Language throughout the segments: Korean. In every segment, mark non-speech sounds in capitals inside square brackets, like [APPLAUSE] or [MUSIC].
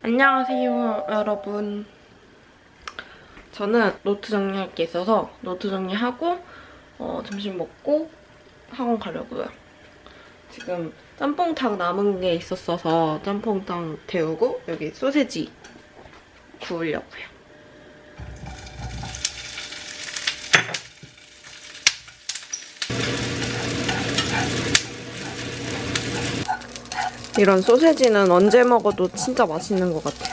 안녕하세요, 여러분. 저는 노트 정리할 게 있어서 노트 정리하고 어, 점심 먹고 학원 가려고요. 지금 짬뽕탕 남은 게 있었어서 짬뽕탕 데우고 여기 소세지 구우려고요. 이런 소세지는 언제 먹어도 진짜 맛있는 것 같아.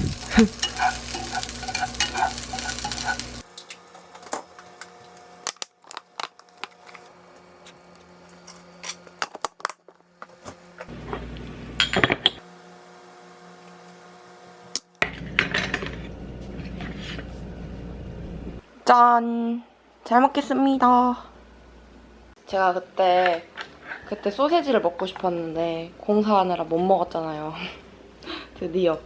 짠! 잘 먹겠습니다. 제가 그때 그때 소세지를 먹고 싶었는데 공사하느라 못 먹었잖아요. [LAUGHS] 드디어.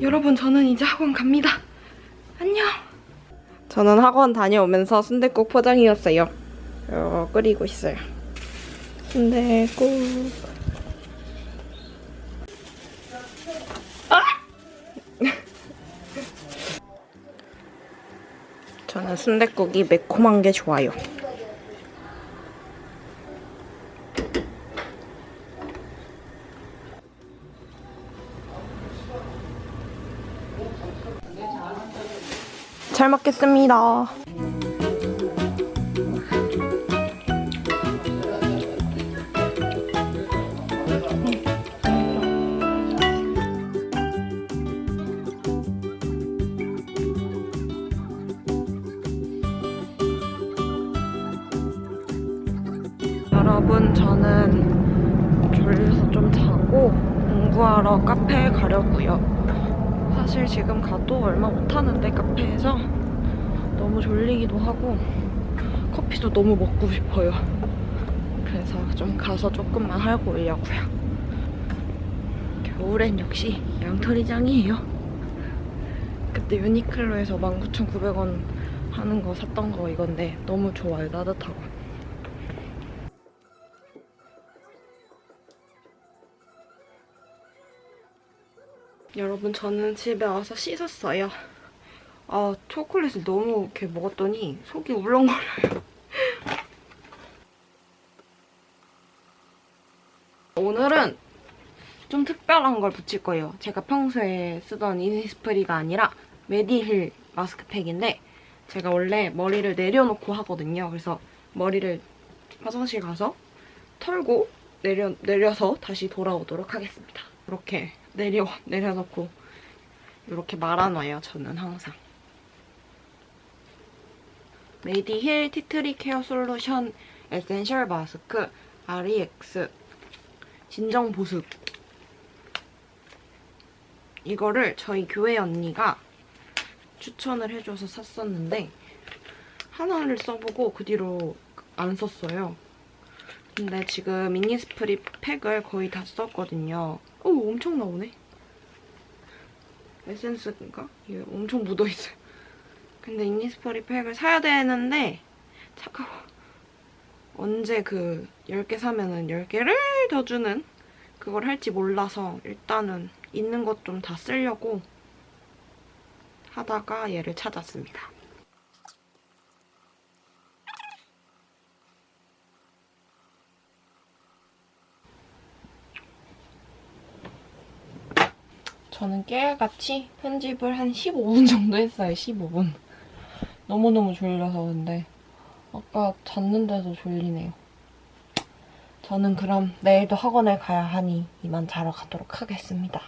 여러분 저는 이제 학원 갑니다. 안녕. 저는 학원 다녀오면서 순댓국 포장이었어요. 어, 끓이고 있어요. 순댓국. 저는 순댓국이 매콤한 게 좋아요. 잘 먹겠습니다. 여러분, 저는 졸려서 좀 자고 공부하러 카페에 가려고요. 사실 지금 가도 얼마 못하는데 카페에서 너무 졸리기도 하고 커피도 너무 먹고 싶어요. 그래서 좀 가서 조금만 하고 오려고요. 겨울엔 역시 양털이 짱이에요. 그때 유니클로에서 19,900원 하는 거 샀던 거 이건데 너무 좋아요. 따뜻하고. 여러분 저는 집에 와서 씻었어요. 아 초콜릿을 너무 이렇게 먹었더니 속이 울렁거려요. [LAUGHS] 오늘은 좀 특별한 걸 붙일 거예요. 제가 평소에 쓰던 이니스프리가 아니라 메디힐 마스크팩인데 제가 원래 머리를 내려놓고 하거든요. 그래서 머리를 화장실 가서 털고 내려, 내려서 다시 돌아오도록 하겠습니다. 이렇게 내려, 내려놓고 이렇게 말아놔요. 저는 항상. 메디힐 티트리 케어 솔루션 에센셜 마스크 REX 진정 보습 이거를 저희 교회 언니가 추천을 해줘서 샀었는데 하나를 써보고 그 뒤로 안 썼어요. 근데 지금 미니스프리 팩을 거의 다 썼거든요. 오 엄청 나오네. 에센스인가? 이게 엄청 묻어있어요. 근데 이니스프리 팩을 사야 되는데 차가워. 언제 그 10개 사면은 10개를 더 주는 그걸 할지 몰라서 일단은 있는 것 좀 다 쓰려고 하다가 얘를 찾았습니다. 저는 깨알같이 편집을 한 15분 정도 했어요. 15분. 너무너무 졸려서 근데 아까 잤는데도 졸리네요. 저는 그럼 내일도 학원을 가야 하니 이만 자러 가도록 하겠습니다.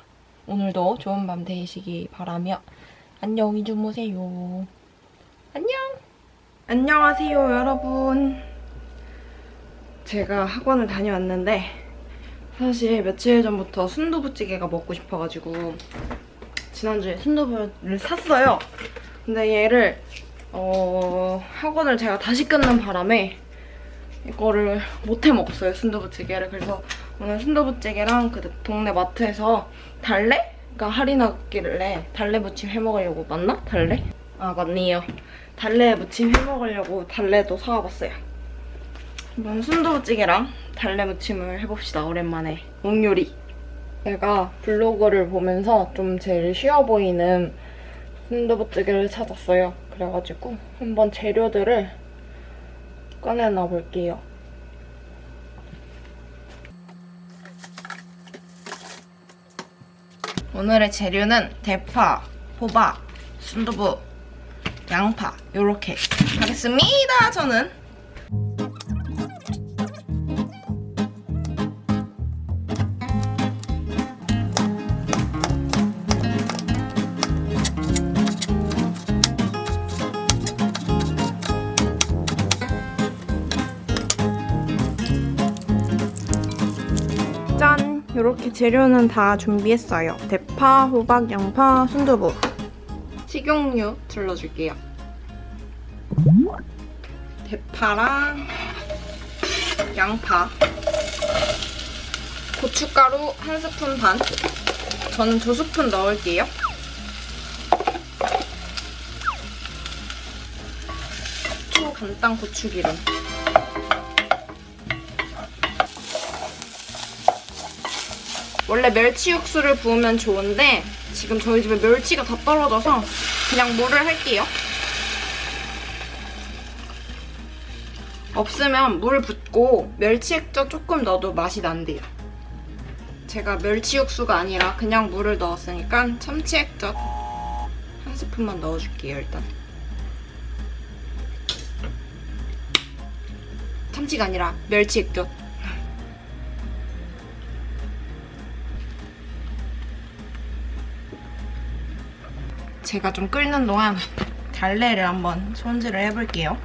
오늘도 좋은 밤 되시기 바라며 안녕히 주무세요. 안녕. 안녕하세요, 여러분. 제가 학원을 다녀왔는데 사실 며칠 전부터 순두부찌개가 먹고 싶어가지고 지난주에 순두부를 샀어요. 근데 얘를 어, 학원을 제가 다시 끊는 바람에 이거를 못 해 먹었어요, 순두부찌개를. 그래서 오늘 순두부찌개랑 그 동네 마트에서 달래가 아까 할인하길래 달래 무침 해 먹으려고 맞나? 달래? 아 맞네요. 달래 무침 해 먹으려고 달래도 사와봤어요. 한번 순두부찌개랑 달래 무침을 해봅시다. 오랜만에 옥요리. 제가 블로그를 보면서 좀 제일 쉬워 보이는 순두부찌개를 찾았어요. 그래가지고 한번 재료들을 꺼내놔 볼게요. 오늘의 재료는 대파, 호박, 순두부, 양파 이렇게 하겠습니다. 저는 이렇게 재료는 다 준비했어요. 대파, 호박, 양파, 순두부. 식용유 둘러줄게요. 대파랑 양파. 고춧가루 한 스푼 반. 저는 두 스푼 넣을게요. 초간장 고추기름. 원래 멸치 육수를 부으면 좋은데 지금 저희 집에 멸치가 다 떨어져서 그냥 물을 할게요. 없으면 물 붓고 멸치 액젓 조금 넣어도 맛이 난대요. 제가 멸치 육수가 아니라 그냥 물을 넣었으니까 참치 액젓 한 스푼만 넣어줄게요, 일단. 참치가 아니라 멸치 액젓. 제가 좀 끓는 동안 달래를 한번 손질을 해볼게요.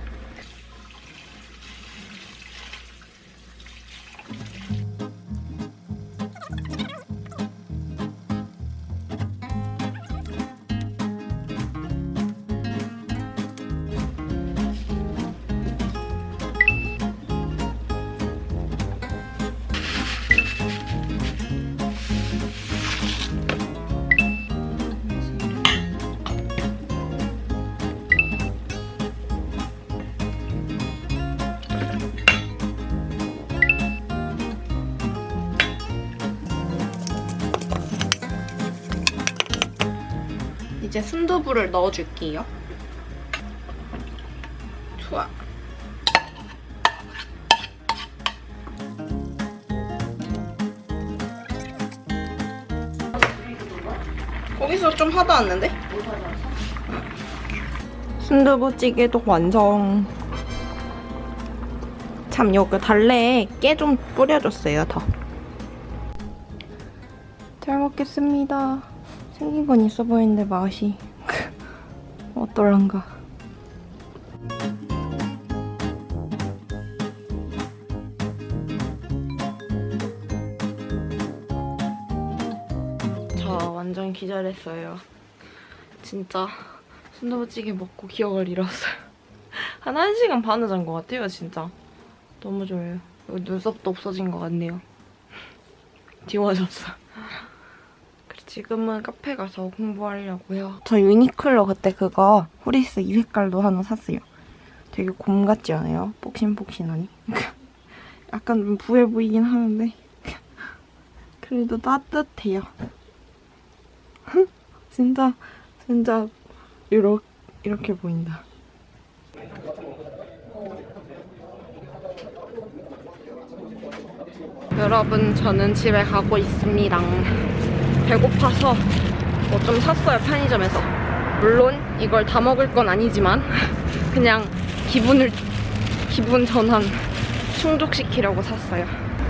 이제 순두부를 넣어줄게요. 좋아. 거기서 좀 하다 왔는데? 순두부찌개도 완성. 참 여기 달래에 깨 좀 뿌려줬어요 더. 잘 먹겠습니다. 생긴 건 있어 보이는데 맛이 [LAUGHS] 어떨란가. 저 완전 기절했어요. 진짜 순두부찌개 먹고 기억을 잃었어요. [LAUGHS] 한 1시간 반을 잔 것 같아요, 진짜. 너무 좋아요. 눈썹도 없어진 것 같네요. [LAUGHS] 지워졌어. 지금은 카페 가서 공부하려고요. 저 유니클로 그때 그거 후리스 2색깔도 하나 샀어요. 되게 곰 같지 않아요? 폭신폭신하니? [LAUGHS] 약간 좀 부해 보이긴 하는데 [LAUGHS] 그래도 따뜻해요. [LAUGHS] 진짜 진짜 이렇게 이렇게 보인다. 여러분 저는 집에 가고 있습니다. 배고파서 뭐 좀 샀어요 편의점에서. 물론 이걸 다 먹을 건 아니지만 [LAUGHS] 그냥 기분을 기분 전환 충족시키려고 샀어요.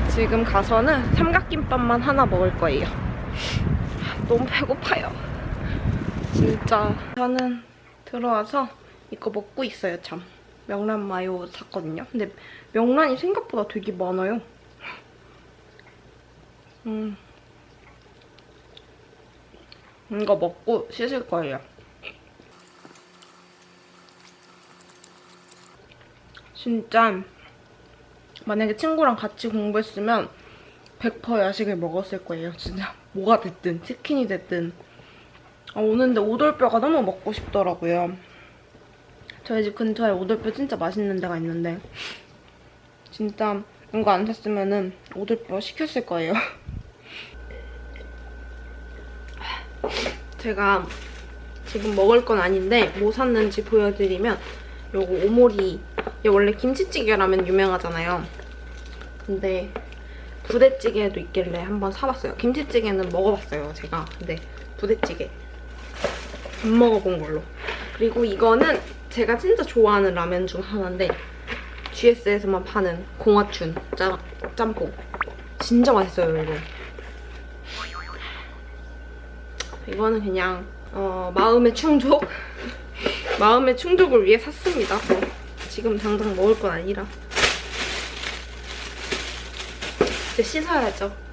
지금 가서는 삼각김밥만 하나 먹을 거예요. [LAUGHS] 너무 배고파요. 진짜 저는 들어와서 이거 먹고 있어요 참. 명란 마요 샀거든요. 근데 명란이 생각보다 되게 많아요. 음. 이거 먹고 씻을 거예요. 진짜 만약에 친구랑 같이 공부했으면 100% 야식을 먹었을 거예요. 진짜 뭐가 됐든 치킨이 됐든 아, 오는데 오돌뼈가 너무 먹고 싶더라고요. 저희 집 근처에 오돌뼈 진짜 맛있는 데가 있는데 진짜 이거 안 샀으면 은 오돌뼈 시켰을 거예요. [LAUGHS] 제가 지금 먹을 건 아닌데 뭐 샀는지 보여드리면 요거 오모리 이게 원래 김치찌개라면 유명하잖아요. 근데 부대찌개도 있길래 한번 사봤어요. 김치찌개는 먹어봤어요, 제가. 근데 부대찌개 안 먹어본 걸로. 그리고 이거는 제가 진짜 좋아하는 라면 중 하나인데 GS에서만 파는 공화춘 짬, 짬뽕. 진짜 맛있어요, 이거. 이거는 그냥 어, 마음의 충족? [LAUGHS] 마음의 충족을 위해 샀습니다. 뭐, 지금 당장 먹을 건 아니라. 이제 씻어야죠.